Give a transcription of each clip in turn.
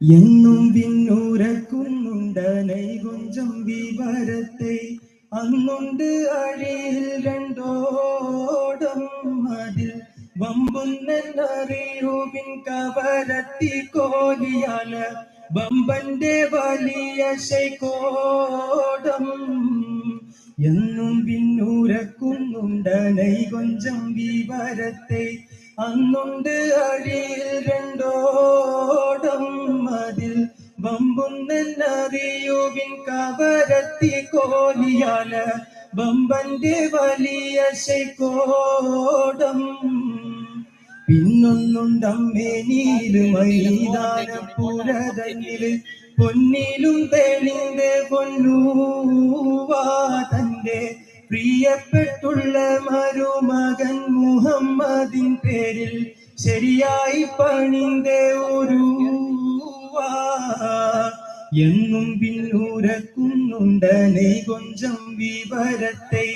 എന്നും പിന്നുരക്കുന്നുണ്ടനൈ കൊഞ്ചം വിവരത്തെ അന്നുണ്ട് അഴിയിൽ രണ്ടോടം അതിൽ വമ്പുന്നറിയൂപിൻ കവരത്തി കോലിയാല ബമ്പന്റെ വലിയ ശൈക്കോടം. എന്നും പിന്നൂരക്കുന്നുണ്ടനൈ കൊഞ്ചം വിവരത്തെ അന്നുണ്ട് അഴിയിൽ രണ്ടോടം മതിൽ. ബമ്പുന്നറിയുവിൻ കവരത്തി കോലിയാല ബമ്പന്റെ വലിയ ശൈക്കോടം. പിന്നൊന്നുണ്ടമ്മേ നീൽ മൈതാനപ്പുരതന്നിൽ പൊന്നിലും തെളിന്റെ തന്റെ പ്രിയപ്പെട്ടുള്ള മരുമകൻ മുഹമ്മദിൻ പേരിൽ ശരിയായി പണിന്റെ ഒരു എന്നും പിന്നൂരക്കുന്നുണ്ടനെ കൊഞ്ചം വിവരത്തെ.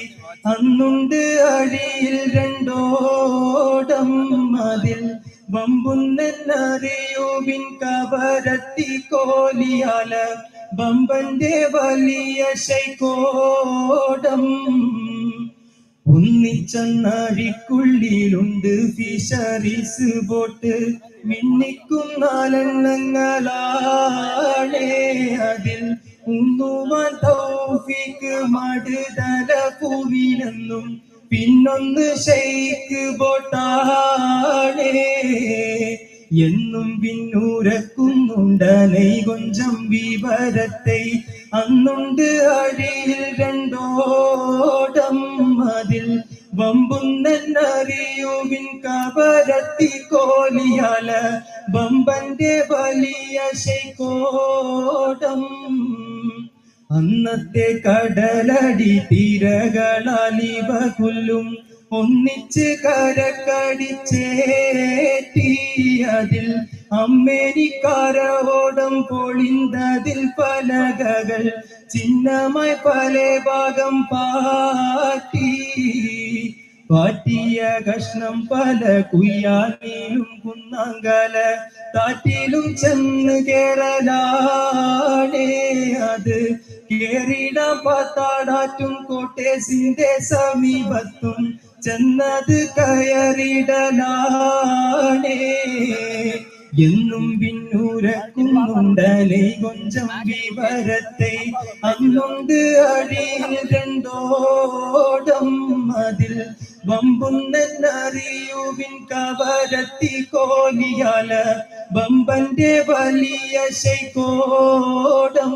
അന്നുണ്ട് അടിയിൽ രണ്ടോടം മതിൽ അതിൽ വമ്പുന്നറിയുവിൻ കവരത്തി കോലിയാല. ബമ്പന്റെ വലിയ ശൈക്കോടം ഒന്നിച്ചണ്ണാഴിക്കുള്ളിലുണ്ട് ഫിഷറീസ് ബോട്ട്. മിന്നിക്കും അതിൽ. ഉണ്ണുവാൻ തൗഫീക്ക് മടുതല പൂവിനെന്നും പിന്നൊന്ന് ഷെയ്ക്ക് ബോട്ടാണേ. എന്നും പിന്നൂരക്കുന്നുണ്ടനൈ കൊഞ്ചം വിവരത്തെ. അന്നുണ്ട് അഴിയിൽ രണ്ടോടം അതിൽ വമ്പുന്നറിയുവിൻ കവരത്തി കോലിയാല. ബമ്പന്റെ വലിയ ശൈക്കോടം. അന്നത്തെ കടലടി തിരകളാലിവ കൊല്ലും. ഒന്നിച്ച് കരക്കടിച്ചേറ്റിയതിൽ അമേരിക്കാരോടം പൊളിന്തതിൽ പലകകൾ ചിഹ്നമായി പല ഭാഗം പാട്ടി. പാറ്റിയ കഷ്ണം പല കുയ്യാനിലും കുന്നാങ്കല താറ്റിലും ചെന്ന് കേരളാണേ അത്. കേറിട പാത്താടാറ്റും കോട്ടേസിന്റെ സമീപത്തും ചെന്നത് കയറിടലാണേ. എന്നും പിന്നൂരക്കുന്നുണ്ടനെ കൊഞ്ചം വിവരത്തെ അന്നുണ്ട് അടിയിൽ രണ്ടോടം അതിൽ വമ്പുന്നറിയുവിൻ കവരത്തി കോലിയാല. ബമ്പന്റെ വലിയ ശൈക്കോടം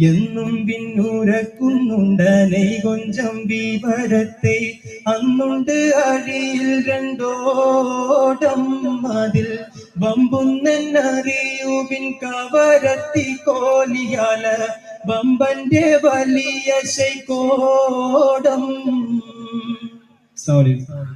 എന്നും പിന്നൂരക്കുന്നുണ്ടനെ കൊഞ്ചം വിവരത്തെ. അന്നുണ്ട് അഴിയിൽ രണ്ടോടം അതിൽ ബമ്പുന്നറിയുവിൻ കവരത്തി കോലിയാല ബമ്പന്റെ വലിയ ശൈക്കോടം സോറി അലൈക്കും.